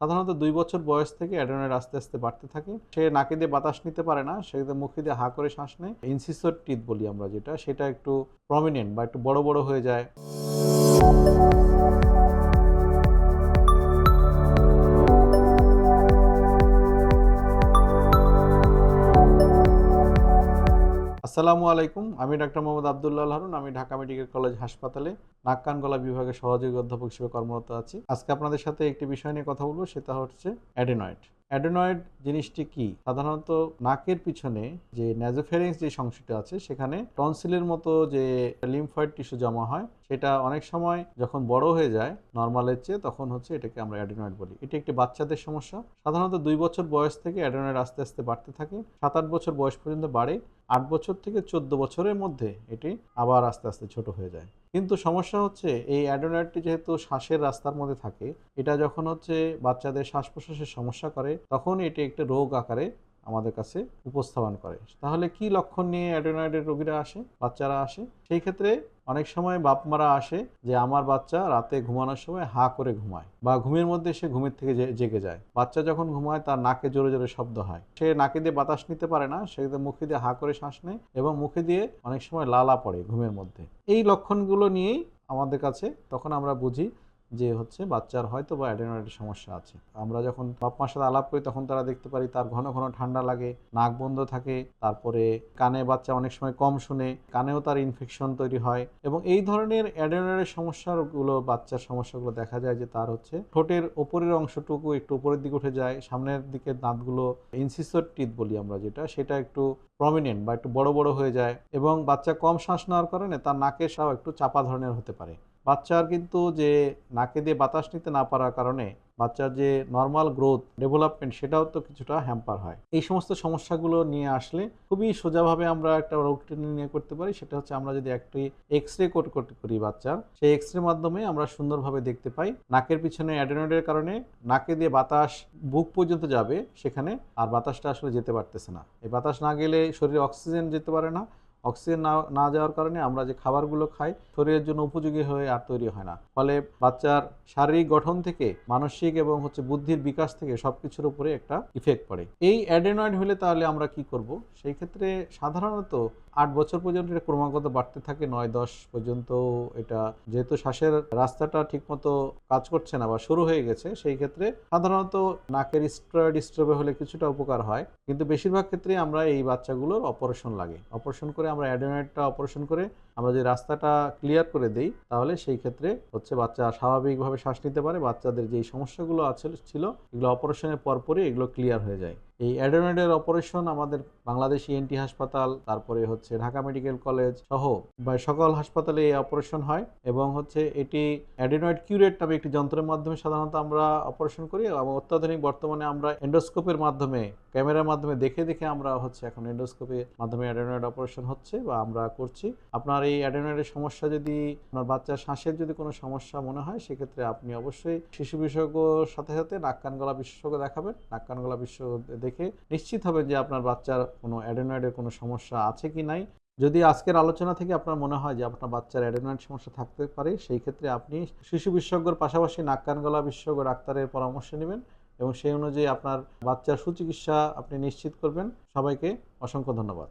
সাধারণত দুই বছর বয়স থেকে অ্যাডোনাইড আস্তে আস্তে বাড়তে থাকে। সে নাকি দিয়ে বাতাস নিতে পারে না, সে মুখে দিয়ে হা করে শ্বাস নেয়। ইনসিসর টিথ বলি আমরা যেটা, সেটা একটু প্রমিনেন্ট বা একটু বড় বড় হয়ে যায়। আসসালামু আলাইকুম। আমি ডাক্তার মোহাম্মদ আবদুল্লাহ হারুন। আমি ঢাকা মেডিকেল কলেজ হাসপাতালে নাক, কান গলা বিভাগের সহযোগী অধ্যাপক হিসেবে কর্মরত আছি। আজকে আপনাদের সাথে একটি বিষয় নিয়ে কথা বলব, সেটা হচ্ছে অ্যাডেনয়েড। অ্যাডেনয়েড জিনিসটি কি? সাধারণত নাকের পিছনে যে ন্যাজোফেরিংস যে অংশটা আছে, সেখানে টনসিলের মতো যে লিমফয়েড টিস্যু জমা হয়, সেটা অনেক সময় যখন বড় হয়ে যায় নর্মালের চেয়ে, তখন হচ্ছে এটাকে আমরা অ্যাডেনয়েড বলি। এটি একটি বাচ্চাদের সমস্যা। সাধারণত দুই বছর বয়স থেকে অ্যাডেনয়েড আস্তে আস্তে বাড়তে থাকে। সাত আট বছর বয়স পর্যন্ত বাড়ে। আট বছর থেকে চোদ্দ বছরের মধ্যে এটি আবার আস্তে আস্তে ছোট হয়ে যায়। কিন্তু সমস্যা হচ্ছে এই অ্যাডোনাইডটি যেহেতু শ্বাসের রাস্তার মধ্যে থাকে, এটা যখন হচ্ছে বাচ্চাদের শ্বাস প্রশ্বাসের সমস্যা করে, তখন এটি একটি রোগ আকারে আমাদের কাছে উপস্থাপন করে। তাহলে কি লক্ষণ নিয়ে অ্যাডোনাইডের রোগীরা আসে, বাচ্চারা আসে? সেই ক্ষেত্রে অনেক সময় বাপ মারা আসে যে আমার বাচ্চা রাতে ঘুমানোর সময় হা করে ঘুমায় বা ঘুমের মধ্যে সে ঘুমের থেকে জেগে যায়। বাচ্চা যখন ঘুমায় তার নাকে জোরে জোরে শব্দ হয়। সে নাকে দিয়ে বাতাস নিতে পারে না, সে মুখে দিয়ে হা করে শ্বাস নেয় এবং মুখে দিয়ে অনেক সময় লালা পড়ে ঘুমের মধ্যে। এই লক্ষণগুলো নিয়েই আমাদের কাছে তখন আমরা বুঝি যে হচ্ছে বাচ্চার হয়তো বা অ্যাডেনয়েডের সমস্যা আছে। আমরা যখন বাপ মার সাথে আলাপ করি তখন তারা দেখতে পারি তার ঘন ঘন ঠান্ডা লাগে, নাক বন্ধ থাকে, তারপরে কানে বাচ্চা অনেক সময় কম শুনে, কানেও তার ইনফেকশন তৈরি হয় এবং এই ধরনের অ্যাডেনয়েডের সমস্যাগুলো, বাচ্চার সমস্যাগুলো দেখা যায় যে তার হচ্ছে ঠোঁটের ওপরের অংশটুকু একটু উপরের দিকে উঠে যায়, সামনের দিকে দাঁতগুলো ইনসিসর টিথ বলি আমরা যেটা, সেটা একটু প্রমিনেন্ট বা একটু বড় বড় হয়ে যায় এবং বাচ্চা কম শ্বাস নেওয়ার কারণে তার নাকের সাও একটু চাপা ধরনের হতে পারে। বাচ্চার কিন্তু যে নাকে দিয়ে বাতাস নিতে না পারার কারণে বাচ্চার যে নর্মাল গ্রোথ ডেভেলপমেন্ট সেটাও তো কিছুটা হ্যাম্পার হয়। এই সমস্ত সমস্যাগুলো নিয়ে আসলে খুবই সোজাভাবে আমরা একটা রোগটি নির্ণয় করতে পারি। সেটা হচ্ছে আমরা যদি একটি এক্স রে করি বাচ্চার, সেই এক্স রে মাধ্যমে আমরা সুন্দরভাবে দেখতে পাই নাকের পিছনে অ্যাডেনয়েডের কারণে নাকে দিয়ে বাতাস বুক পর্যন্ত যাবে সেখানে আর বাতাসটা আসলে যেতে পারতেছে না। এই বাতাস না গেলে শরীরে অক্সিজেন যেতে পারে না অক্সিজেন না যাওয়ার কারণে আমরা যে খাবারগুলো খাই, শরীরের জন্য উপযোগী হয়ে আর তৈরি হয় না। ফলে বাচ্চার শারীরিক গঠন থেকে, মানসিক এবং হচ্ছে বুদ্ধির বিকাশ থেকে সব কিছুর উপরে একটা ইফেক্ট পড়ে। এই অ্যাডেনয়েড হলে তাহলে আমরা কি করব? সেই ক্ষেত্রে সাধারণত আট বছর পর্যন্ত এটা ক্রমাগত বাড়তে থাকে, নয়, দশ পর্যন্ত এটা যেহেতু শ্বাসের রাস্তাটা ঠিকমতো কাজ করছে না বা শুরু হয়ে গেছে, সেই ক্ষেত্রে সাধারণত নাকের স্ট্রয়েড স্ট্রবে হলে কিছুটা উপকার হয়। কিন্তু বেশিরভাগ ক্ষেত্রে আমরা এই বাচ্চাগুলোর অপারেশন লাগে। অপারেশন করে আমরা অ্যাডেনয়েডটা অপারেশন করে আমরা যে রাস্তাটা ক্লিয়ার করে দেই, তাহলে সেই ক্ষেত্রে হচ্ছে বাচ্চা স্বাভাবিকভাবে শ্বাস নিতে পারে। বাচ্চাদের যেই সমস্যাগুলো আছে, ছিল, এগুলো অপারেশনের পরপরই এগুলো ক্লিয়ার হয়ে যায়। এই অ্যাডোনয়েডের অপারেশন আমাদের বাংলাদেশ ইএনটি হাসপাতাল, তারপরে হচ্ছে ঢাকা মেডিকেল কলেজ সহ বা সকল হাসপাতালে এই অপারেশন হয় এবং হচ্ছে এটি অ্যাডেনয়েড কিউরেট নামে একটি যন্ত্রের মাধ্যমে সাধারণত আমরা অপারেশন করি এবং অত্যাধুনিক বর্তমানে আমরা এন্ডোস্কোপের মাধ্যমে, ক্যামেরার মাধ্যমে দেখে দেখে আমরা হচ্ছে এখন এন্ডোস্কোপের মাধ্যমে অ্যাডেনয়েড অপারেশন হচ্ছে বা আমরা করছি। আপনার এই অ্যাডেনয়েডের সমস্যা যদি আপনার বাচ্চার শ্বাসের যদি কোনো সমস্যা মনে হয়, সেক্ষেত্রে আপনি অবশ্যই শিশু বিশেষজ্ঞর সাথে সাথে নাক কান গলা বিশেষজ্ঞ দেখাবেন। নাক কান গলা বিশেষজ্ঞ দেখে নিশ্চিত হবেন যে আপনার বাচ্চার কোনো অ্যাডেনয়েডের কোনো সমস্যা আছে কি নাই। যদি আজকের আলোচনা থেকে আপনার মনে হয় যে আপনার বাচ্চার অ্যাডেনয়েড সমস্যা থাকতে পারে, সেই ক্ষেত্রে আপনি শিশু বিশেষজ্ঞর পাশাপাশি নাক, কান, গলা বিশেষজ্ঞ ডাক্তারের পরামর্শ নেবেন এবং সেই অনুযায়ী আপনার বাচ্চার সুচিকিৎসা আপনি নিশ্চিত করবেন। সবাইকে অসংখ্য ধন্যবাদ।